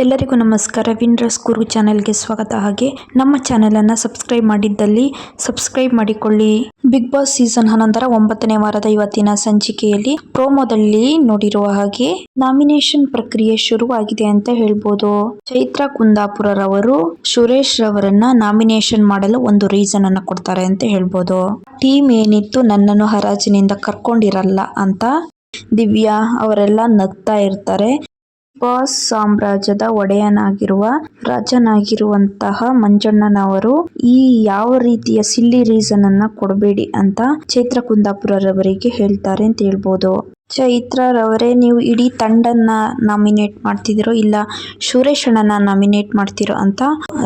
ಎಲ್ಲರಿಗೂ ನಮಸ್ಕಾರ. ವಿನ್ರಸ್ ಗುರು ಚಾನೆಲ್ಗೆ ಸ್ವಾಗತ. ಹಾಗೆ ನಮ್ಮ ಚಾನೆಲ್ ಅನ್ನ ಸಬ್ಸ್ಕ್ರೈಬ್ ಮಾಡಿದ್ದಲ್ಲಿ ಸಬ್ಸ್ಕ್ರೈಬ್ ಮಾಡಿಕೊಳ್ಳಿ. ಬಿಗ್ ಬಾಸ್ ಸೀಸನ್ ಹನ್ನೊಂದರ ಒಂಬತ್ತನೇ ವಾರದ ಇವತ್ತಿನ ಸಂಚಿಕೆಯಲ್ಲಿ ಪ್ರೋಮೋದಲ್ಲಿ ನೋಡಿರುವ ಹಾಗೆ ನಾಮಿನೇಷನ್ ಪ್ರಕ್ರಿಯೆ ಶುರುವಾಗಿದೆ ಅಂತ ಹೇಳ್ಬೋದು. ಚೈತ್ರ ಕುಂದಾಪುರರವರು ಸುರೇಶ್ ರವರನ್ನ ನಾಮಿನೇಷನ್ ಮಾಡಲು ಒಂದು ರೀಸನ್ ಅನ್ನ ಕೊಡ್ತಾರೆ ಅಂತ ಹೇಳ್ಬೋದು. ಟೀಮ್ ಏನಿತ್ತು ನನ್ನನ್ನು ಹರಾಜಿನಿಂದ ಕರ್ಕೊಂಡಿರಲ್ಲ ಅಂತ ದಿವ್ಯಾ ಅವರೆಲ್ಲ ನಗ್ತಾ ಇರ್ತಾರೆ. ಬಾಸ್ ಸಾಮ್ರಾಜ್ಯದ ಒಡೆಯನಾಗಿರುವ ರಾಜನಾಗಿರುವಂತಹ ಮಂಜಣ್ಣನವರು ಈ ಯಾವ ರೀತಿಯ ಸಿಲ್ಲಿ ರೀಸನ್ ಅನ್ನ ಕೊಡಬೇಡಿ ಅಂತ ಚೈತ್ರ ಕುಂದಾಪುರರವರಿಗೆ ಹೇಳ್ತಾರೆ ಅಂತ ಹೇಳ್ಬೋದು. ಚೈತ್ರರವರೇ, ನೀವು ಇಡೀ ತಂಡನ್ನ ನಾಮಿನೇಟ್ ಮಾಡ್ತಿದ್ದೀರೋ ಇಲ್ಲ ಸುರೇಶ್ ಅಣ್ಣನ ನಾಮಿನೇಟ್ ಮಾಡ್ತಿರೋ ಅಂತ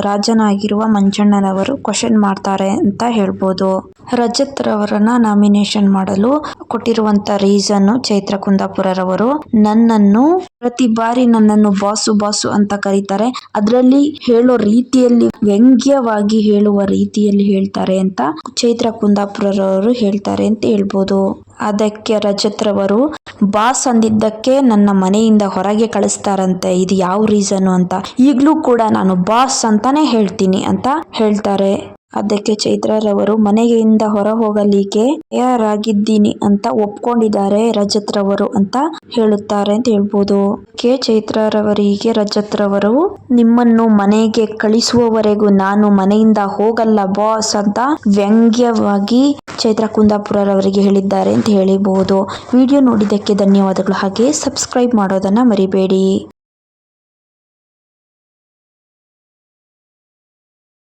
ರಾಜನಾಗಿರುವ ಮಂಜಣ್ಣನವರು ಕ್ವಶನ್ ಮಾಡ್ತಾರೆ ಅಂತ ಹೇಳ್ಬೋದು. ರಜತ್ ರವರನ್ನ ನಾಮಿನೇಷನ್ ಮಾಡಲು ಕೊಟ್ಟಿರುವಂತ ರೀಸನ್ ಚೈತ್ರ ಕುಂದಾಪುರರವರು ನನ್ನನ್ನು ಪ್ರತಿ ಬಾರಿ ನನ್ನನ್ನು ಬಾಸು ಬಾಸು ಅಂತ ಕರೀತಾರೆ. ಅದರಲ್ಲಿ ಹೇಳೋ ರೀತಿಯಲ್ಲಿ ವ್ಯಂಗ್ಯವಾಗಿ ಹೇಳುವ ರೀತಿಯಲ್ಲಿ ಹೇಳ್ತಾರೆ ಅಂತ ಚೈತ್ರ ಕುಂದಾಪುರರವರು ಹೇಳ್ತಾರೆ ಅಂತ ಹೇಳ್ಬೋದು. ಅದಕ್ಕೆ ರಜತ್ ರವರು ಬಾಸ್ ಅಂದಿದ್ದಕ್ಕೆ ನನ್ನ ಮನೆಯಿಂದ ಹೊರಗೆ ಕಳಿಸ್ತಾರಂತೆ, ಇದು ಯಾವ ರೀಸನ್ ಅಂತ. ಈಗಲೂ ಕೂಡ ನಾನು ಬಾಸ್ ಅಂತಾನೆ ಹೇಳ್ತೀನಿ ಅಂತ ಹೇಳ್ತಾರೆ. ಅದಕ್ಕೆ ಚೈತ್ರರವರು, ಮನೆಯಿಂದ ಹೊರ ಹೋಗಲಿಕ್ಕೆ ತಯಾರಾಗಿದ್ದೀನಿ ಅಂತ ಒಪ್ಕೊಂಡಿದ್ದಾರೆ ರಜತ್ ರವರು ಅಂತ ಹೇಳುತ್ತಾರೆ ಅಂತ ಹೇಳ್ಬೋದು. ಕೆ. ಚೈತ್ರರವರಿಗೆ ರಜತ್ ರವರು ನಿಮ್ಮನ್ನು ಮನೆಗೆ ಕಳಿಸುವವರೆಗೂ ನಾನು ಮನೆಯಿಂದ ಹೋಗಲ್ಲ ಬಾಸ್ ಅಂತ ವ್ಯಂಗ್ಯವಾಗಿ ಚೈತ್ರ ಕುಂದಾಪುರರವರಿಗೆ ಹೇಳಿದ್ದಾರೆ ಅಂತ ಹೇಳಿಬಹುದು ವಿಡಿಯೋ ನೋಡಿದ್ದಕ್ಕೆ ಧನ್ಯವಾದಗಳು. ಹಾಗೆ ಸಬ್ಸ್ಕ್ರೈಬ್ ಮಾಡೋದನ್ನ ಮರಿಬೇಡಿ.